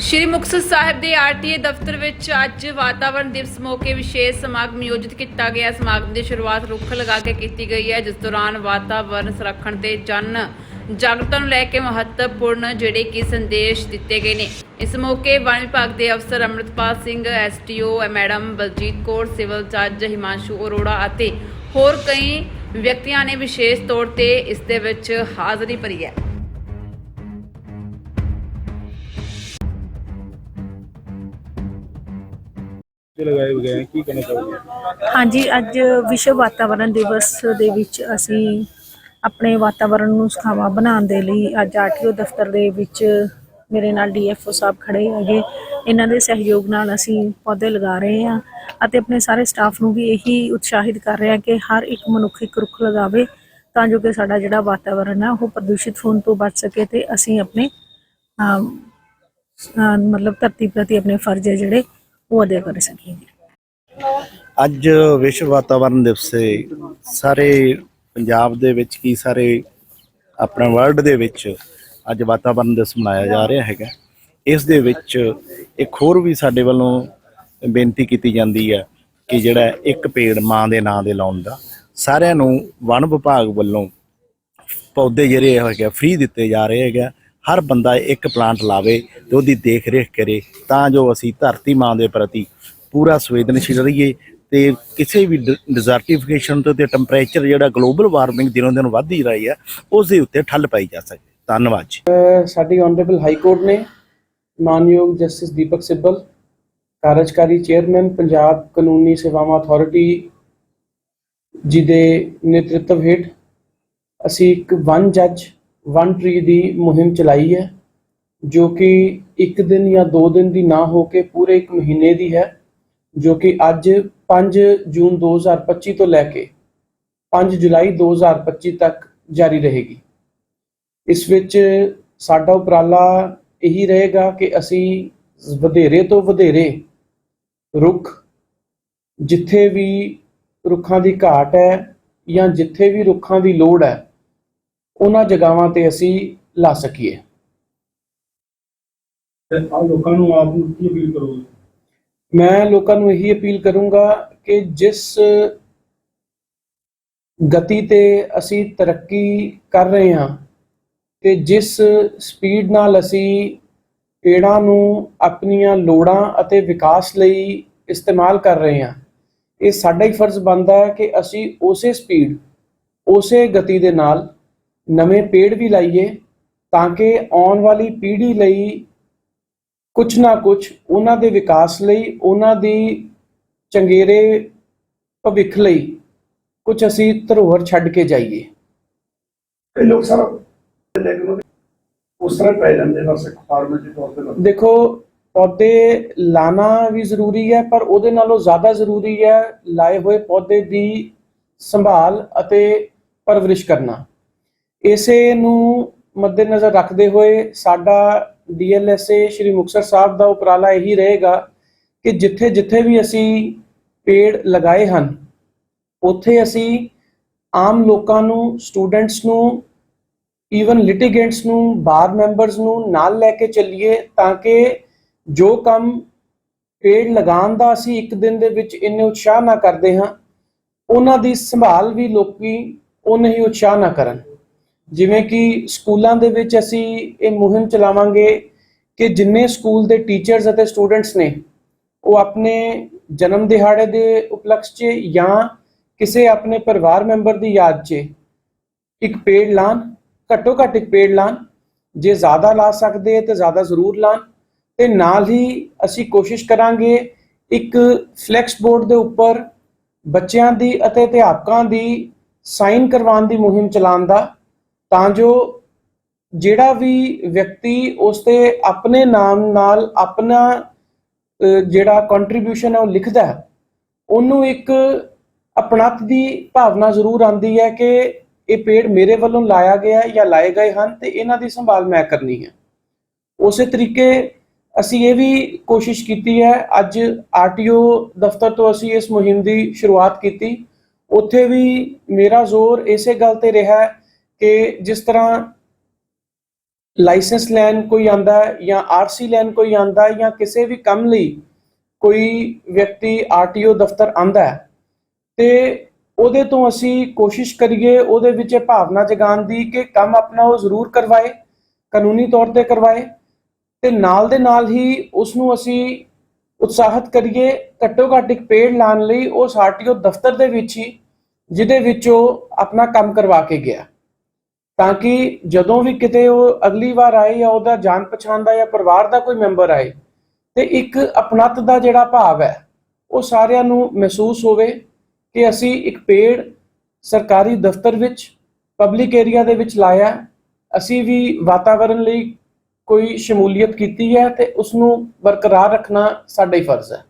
ਸ਼੍ਰੀ ਮੁਕਤਸਰ ਸਾਹਿਬ ਦੇ ਆਰਟੀਏ ਦਫ਼ਤਰ ਵਿੱਚ ਅੱਜ ਵਾਤਾਵਰਣ ਦਿਵਸ ਮੌਕੇ ਵਿਸ਼ੇਸ਼ ਸਮਾਗਮ ਆਯੋਜਿਤ ਕੀਤਾ ਗਿਆ। ਸਮਾਗਮ ਦੀ ਸ਼ੁਰੂਆਤ ਰੁੱਖ ਲਗਾ ਕੇ ਕੀਤੀ ਗਈ ਹੈ, ਜਿਸ ਦੌਰਾਨ ਵਾਤਾਵਰਣ ਸੰਰਖਣ ਤੇ ਜਨ ਜਾਗਰੂਕਤਾ ਨੂੰ ਲੈ ਕੇ ਮਹੱਤਵਪੂਰਨ ਜਿਹੜੇ ਕਿ ਸੰਦੇਸ਼ ਦਿੱਤੇ ਗਏ ਨੇ। ਇਸ ਮੌਕੇ ਵਣ ਵਿਭਾਗ ਦੇ ਅਫਸਰ Amritpal Singh STO madam Baljeet Kaur, civil ਜੱਜ ਹਿਮਾਂਸ਼ੂ ਅਰੋੜਾ ਅਤੇ ਹੋਰ ਕਈ ਵਿਅਕਤੀਆਂ ਨੇ ਵਿਸ਼ੇਸ਼ ਤੌਰ ਤੇ ਇਸ ਦੇ ਵਿੱਚ ਹਾਜ਼ਰੀ ਭਰੀ ਹੈ। ਤੇ ਲਗਾਏ ਗਏ हैं ਕੀ ਕਹਿਣਾ ਚਾਹੋਗੇ? ਹਾਂਜੀ, ਅੱਜ ਵਿਸ਼ਵ ਵਾਤਾਵਰਣ ਦਿਵਸ ਦੇ ਵਿੱਚ ਅਸੀਂ ਆਪਣੇ ਵਾਤਾਵਰਣ ਨੂੰ ਸੁਖਾਵਾਂ ਬਣਾਉਣ ਦੇ ਲਈ ਅੱਜ ਆਰਟੀਓ ਦਫ਼ਤਰ ਦੇ ਵਿੱਚ ਮੇਰੇ ਨਾਲ ਡੀਐਫਓ ਸਾਹਿਬ ਖੜੇ ਹੈਗੇ। ਇਹਨਾਂ ਦੇ ਸਹਿਯੋਗ ਨਾਲ ਅਸੀਂ ਪੌਦੇ ਲਗਾ ਰਹੇ ਹਾਂ ਅਤੇ ਆਪਣੇ ਸਾਰੇ ਸਟਾਫ ਨੂੰ ਵੀ ਇਹੀ ਉਤਸ਼ਾਹਿਤ ਕਰ ਰਹੇ ਹਾਂ ਕਿ ਹਰ ਇੱਕ ਮਨੁੱਖ ਇੱਕ ਰੁੱਖ ਲਗਾਵੇ ਤਾਂ ਜੋ ਕਿ ਸਾਡਾ ਜਿਹੜਾ ਵਾਤਾਵਰਣ ਹੈ ਉਹ ਪ੍ਰਦੂਸ਼ਿਤ ਹੋਣ ਤੋਂ ਬਚ ਸਕੇ ਤੇ ਅਸੀਂ ਆਪਣੇ ਮਤਲਬ ਧਰਤੀ ਪ੍ਰਤੀ ਆਪਣੇ ਫਰਜ਼ ਹੈ ਜਿਹੜੇ ਉਹ ਅਦਾ ਕਰ ਸਕੀਏ ਅੱਜ ਵਿਸ਼ਵ ਵਾਤਾਵਰਣ ਦਿਵਸ ਹੈ। ਸਾਰੇ ਪੰਜਾਬ ਦੇ ਵਿੱਚ ਕੀ ਸਾਰੇ ਆਪਣੇ ਵਰਲਡ ਦੇ ਵਿੱਚ ਅੱਜ ਵਾਤਾਵਰਣ ਦਿਵਸ ਮਨਾਇਆ ਜਾ ਰਿਹਾ ਹੈਗਾ। ਇਸ ਦੇ ਵਿੱਚ ਇੱਕ ਹੋਰ ਵੀ ਸਾਡੇ ਵੱਲੋਂ ਬੇਨਤੀ ਕੀਤੀ ਜਾਂਦੀ ਹੈ ਕਿ ਜਿਹੜਾ ਇੱਕ ਪੇੜ ਮਾਂ ਦੇ ਨਾਂ ਦੇ ਲਾਉਣ ਦਾ, ਸਾਰਿਆਂ ਨੂੰ ਵਣ ਵਿਭਾਗ ਵੱਲੋਂ ਪੌਦੇ ਜਿਹੜੇ ਹੈਗੇ ਫ੍ਰੀ ਦਿੱਤੇ ਜਾ ਰਹੇ ਹੈਗੇ ਹਰ ਬੰਦਾ ਇੱਕ ਪਲਾਂਟ ਲਾਵੇ ਤੇ ਉਹਦੀ ਦੇਖ ਰੇਖ ਕਰੇ, ਤਾਂ ਜੋ ਅਸੀਂ ਧਰਤੀ ਮਾਂ ਦੇ ਪ੍ਰਤੀ ਪੂਰਾ ਸੰਵੇਦਨਸ਼ੀਲ ਰਹੀਏ ਤੇ ਕਿਸੇ ਵੀ ਡਿਜ਼ਰਟੀਫਿਕੇਸ਼ਨ ਤੇ ਟੈਂਪਰੇਚਰ ਜਿਹੜਾ ਗਲੋਬਲ ਵਾਰਮਿੰਗ ਦਿਨੋਂ ਦਿਨ ਵੱਧ ਹੀ ਰਹੀ ਹੈ ਉਸ ਦੇ ਉੱਤੇ ਠੱਲ ਪਾਈ ਜਾ ਸਕੇ ਧੰਨਵਾਦ ਜੀ। ਸਾਡੀ ਆਨਰੇਬਲ ਹਾਈ ਕੋਰਟ ਨੇ ਮਾਨਯੋਗ ਜਸਟਿਸ ਦੀਪਕ ਸਿੱਬਲ, ਕਾਰਜਕਾਰੀ ਚੇਅਰਮੈਨ ਪੰਜਾਬ ਕਾਨੂੰਨੀ ਸੇਵਾਵਾਂ ਅਥਾਰਟੀ ਜੀ ਦੇ ਨੇਤਰਤਵ ਹੇਠ ਅਸੀਂ ਇੱਕ ਵਨ ਜੱਜ ਵਨ ਟ੍ਰੀ ਦੀ ਮੁਹਿੰਮ ਚਲਾਈ ਹੈ, ਜੋ ਕਿ ਇੱਕ ਦਿਨ ਜਾਂ ਦੋ ਦਿਨ ਦੀ ਨਾ ਹੋ ਕੇ ਪੂਰੇ ਇੱਕ ਮਹੀਨੇ ਦੀ ਹੈ, ਜੋ ਕਿ ਅੱਜ 5 ਜੂਨ 2025 ਤੋਂ ਲੈ ਕੇ 5 ਜੁਲਾਈ 2025 ਤੱਕ ਜਾਰੀ ਰਹੇਗੀ। ਇਸ ਵਿੱਚ ਸਾਡਾ ਉਪਰਾਲਾ ਇਹੀ ਰਹੇਗਾ ਕਿ ਅਸੀਂ ਵਧੇਰੇ ਤੋਂ ਵਧੇਰੇ ਰੁੱਖ, ਜਿੱਥੇ ਵੀ ਰੁੱਖਾਂ ਦੀ ਘਾਟ ਹੈ ਜਾਂ ਜਿੱਥੇ ਵੀ ਰੁੱਖਾਂ ਦੀ ਲੋੜ ਹੈ ਉਹਨਾਂ ਜਗ੍ਹਾਵਾਂ ਤੇ ਅਸੀਂ ਲਾ ਸਕੀਏ। ਤੇ ਆ ਲੋਕਾਂ ਨੂੰ ਆਪ ਨੂੰ ਕੀ ਅਪੀਲ ਕਰੋਗੇ? ਮੈਂ ਲੋਕਾਂ ਨੂੰ ਇਹੀ ਅਪੀਲ ਕਰੂੰਗਾ ਕਿ ਜਿਸ ਗਤੀ ਤੇ ਅਸੀਂ ਤਰੱਕੀ ਕਰ ਰਹੇ ਹਾਂ ਤੇ ਜਿਸ ਸਪੀਡ ਨਾਲ ਅਸੀਂ ਪੇੜਾਂ ਨੂੰ ਆਪਣੀਆਂ ਲੋੜਾਂ ਅਤੇ ਵਿਕਾਸ ਲਈ ਇਸਤੇਮਾਲ ਕਰ ਰਹੇ ਹਾਂ ਇਹ ਸਾਡਾ ਹੀ ਫਰਜ਼ ਬਣਦਾ ਹੈ ਕਿ ਅਸੀਂ ਉਸੇ ਸਪੀਡ ਉਸੇ ਗਤੀ ਦੇ ਨਾਲ ਨਵੇਂ ਪੇੜ ਵੀ ਲਾਈਏ ਤਾਂ ਕਿ ਆਉਣ ਵਾਲੀ ਪੀੜ੍ਹੀ ਲਈ ਕੁਝ ਨਾ ਕੁਝ ਉਹਨਾਂ ਦੇ ਵਿਕਾਸ ਲਈ ਉਹਨਾਂ ਦੀ ਚੰਗੇਰੇ ਭਵਿੱਖ ਲਈ ਕੁਝ ਅਸੀਂ ਧਰੋਹਰ ਛੱਡ ਕੇ ਜਾਈਏ ਕਈ ਲੋਕ ਸਾਰਾ ਉਸ ਤਰ੍ਹਾਂ ਪੈ ਜਾਂਦੇ ਬਸ ਇੱਕ ਫਾਰਮੈਲਿਟੀ ਤੌਰ ਤੇ। ਦੇਖੋ ਪੌਦੇ ਲਾਣਾ ਵੀ ਜ਼ਰੂਰੀ ਹੈ ਪਰ ਉਹਦੇ ਨਾਲੋਂ ਜ਼ਿਆਦਾ ਜ਼ਰੂਰੀ ਹੈ ਲਾਏ ਹੋਏ ਪੌਦੇ ਦੀ ਸੰਭਾਲ ਅਤੇ ਪਰਵਰਿਸ਼ ਕਰਨਾ ਇਸੇ ਨੂੰ ਮੱਦੇਨਜ਼ਰ ਰੱਖਦੇ ਹੋਏ ਸਾਡਾ ਡੀਐਲਐਸਏ ਸ਼੍ਰੀ ਮੁਕਤਸਰ ਸਾਹਿਬ ਦਾ ਉਪਰਾਲਾ ਇਹੀ ਰਹੇਗਾ ਕਿ ਜਿੱਥੇ ਜਿੱਥੇ ਵੀ ਅਸੀਂ ਪੇੜ ਲਗਾਏ ਹਨ, ਉੱਥੇ ਅਸੀਂ ਆਮ ਲੋਕਾਂ ਨੂੰ, ਸਟੂਡੈਂਟਸ ਨੂੰ ਈਵਨ ਲਿਟੀਗੈਂਟਸ ਨੂੰ, ਬਾਰ ਮੈਂਬਰਸ ਨੂੰ ਨਾਲ ਲੈ ਕੇ ਚੱਲੀਏ ਤਾਂ ਕਿ ਜੋ ਕੰਮ ਪੇੜ ਲਗਾਉਣ ਦਾ ਅਸੀਂ ਇੱਕ ਦਿਨ ਦੇ ਵਿੱਚ ਇੰਨੇ ਉਤਸ਼ਾਹ ਨਾ ਕਰਦੇ ਹਾਂ, ਉਹਨਾਂ ਦੀ ਸੰਭਾਲ ਵੀ ਲੋਕੀ ਉਨੇ ਹੀ ਉਤਸ਼ਾਹ ਨਾ ਕਰਨ। ਜਿਵੇਂ ਕਿ ਸਕੂਲਾਂ ਦੇ ਵਿੱਚ ਅਸੀਂ ਇਹ ਮੁਹਿੰਮ ਚਲਾਵਾਂਗੇ ਕਿ ਜਿੰਨੇ ਸਕੂਲ ਦੇ ਟੀਚਰਸ ਅਤੇ ਸਟੂਡੈਂਟਸ ਨੇ ਉਹ ਆਪਣੇ ਜਨਮ ਦਿਹਾੜੇ ਦੇ ਉਪਲਕਸ਼ 'ਚ ਜਾਂ ਕਿਸੇ ਆਪਣੇ ਪਰਿਵਾਰ ਮੈਂਬਰ ਦੀ ਯਾਦ 'ਚ ਇੱਕ ਪੇੜ ਲਾਣ, ਘੱਟੋ ਘੱਟ ਇੱਕ ਪੇੜ ਲਾਣ, ਜੇ ਜ਼ਿਆਦਾ ਲਾ ਸਕਦੇ ਤੇ ਜ਼ਿਆਦਾ ਜ਼ਰੂਰ ਲਾਣ ਤੇ ਨਾਲ ਹੀ ਅਸੀਂ ਕੋਸ਼ਿਸ਼ ਕਰਾਂਗੇ ਇੱਕ ਫਲੈਕਸ ਬੋਰਡ ਦੇ ਉੱਪਰ ਬੱਚਿਆਂ ਦੀ ਅਤੇ ਅਧਿਆਪਕਾਂ ਦੀ ਸਾਈਨ ਕਰਵਾਉਣ ਦੀ ਮੁਹਿੰਮ ਚਲਾਉਣ ਦਾ ਤਾਂ ਜੋ ਜਿਹੜਾ ਵੀ ਵਿਅਕਤੀ ਉਸ ਤੇ ਆਪਣੇ ਨਾਮ ਨਾਲ ਆਪਣਾ ਜਿਹੜਾ ਕੰਟਰੀਬਿਊਸ਼ਨ ਹੈ ਉਹ ਲਿਖਦਾ ਹੈ, ਉਹਨੂੰ ਇੱਕ ਅਪਣਤ ਦੀ ਭਾਵਨਾ ਜ਼ਰੂਰ ਆਉਂਦੀ ਹੈ ਕਿ ਇਹ ਪੇੜ ਮੇਰੇ ਵੱਲੋਂ ਲਾਇਆ ਗਿਆ ਹੈ ਜਾਂ ਲਾਏ ਗਏ ਹਨ ਤੇ ਇਹਨਾਂ ਦੀ ਸੰਭਾਲ ਮੈਂ ਕਰਨੀ ਹੈ। ਉਸੇ ਤਰੀਕੇ ਅਸੀਂ ਇਹ ਵੀ ਕੋਸ਼ਿਸ਼ ਕੀਤੀ ਹੈ, ਅੱਜ ਆਰਟੀਓ ਦਫ਼ਤਰ ਤੋਂ ਅਸੀਂ ਇਸ ਮੁਹਿੰਮ ਦੀ ਸ਼ੁਰੂਆਤ ਕੀਤੀ। ਉੱਥੇ ਵੀ ਮੇਰਾ ਜ਼ੋਰ ਇਸੇ ਗੱਲ ਤੇ ਰਿਹਾ ਹੈ ਕਿ ਜਿਸ ਤਰ੍ਹਾਂ ਲਾਇਸੈਂਸ ਲੈਣ ਕੋਈ ਆਂਦਾ ਹੈ ਜਾਂ ਆਰਸੀ ਲੈਣ ਕੋਈ ਆਂਦਾ ਜਾਂ ਕਿਸੇ ਵੀ ਕੰਮ ਲਈ ਕੋਈ ਵਿਅਕਤੀ ਆਰਟੀਓ ਦਫ਼ਤਰ ਆਂਦਾ ਹੈ, ਤੇ ਉਹਦੇ ਤੋਂ ਅਸੀਂ ਕੋਸ਼ਿਸ਼ ਕਰੀਏ ਉਹਦੇ ਵਿੱਚ ਇਹ ਭਾਵਨਾ ਜਗਾਉਣ ਦੀ ਕਿ ਕੰਮ ਆਪਣਾ ਉਹ ਜ਼ਰੂਰ ਕਰਵਾਏ, ਕਾਨੂੰਨੀ ਤੌਰ ਤੇ ਕਰਵਾਏ, ਤੇ ਨਾਲ ਦੇ ਨਾਲ ਹੀ ਉਸ ਨੂੰ ਅਸੀਂ ਉਤਸ਼ਾਹਿਤ ਕਰੀਏ ਘੱਟੋ ਘੱਟ ਇੱਕ ਪੇੜ ਲਾਉਣ ਲਈ ਉਸ ਆਰਟੀਓ ਦਫ਼ਤਰ ਦੇ ਵਿੱਚ ਹੀ, ਜਿਹਦੇ ਵਿੱਚ ਉਹ ਆਪਣਾ ਕੰਮ ਕਰਵਾ ਕੇ ਗਿਆ। ਤਾਂ ਕਿ ਜਦੋਂ ਵੀ ਕਿਤੇ ਉਹ ਅਗਲੀ ਵਾਰ ਆਏ ਜਾਂ ਉਹਦਾ ਜਾਣ ਪਛਾਣ ਦਾ ਜਾਂ ਪਰਿਵਾਰ ਦਾ ਕੋਈ ਮੈਂਬਰ ਆਏ, ਤੇ ਇੱਕ ਅਪਣਤ ਦਾ ਜਿਹੜਾ ਭਾਵ ਹੈ, ਉਹ ਸਾਰਿਆਂ ਨੂੰ ਮਹਿਸੂਸ ਹੋਵੇ ਕਿ ਅਸੀਂ ਇੱਕ ਪੇੜ ਸਰਕਾਰੀ ਦਫ਼ਤਰ ਵਿੱਚ ਪਬਲਿਕ ਏਰੀਆ ਦੇ ਵਿੱਚ ਲਾਇਆ ਅਸੀਂ ਵੀ ਵਾਤਾਵਰਣ ਲਈ ਕੋਈ ਸ਼ਮੂਲੀਅਤ ਕੀਤੀ ਹੈ ਤੇ ਉਸ ਨੂੰ ਬਰਕਰਾਰ ਰੱਖਣਾ ਸਾਡਾ ਹੀ ਫਰਜ਼ ਹੈ।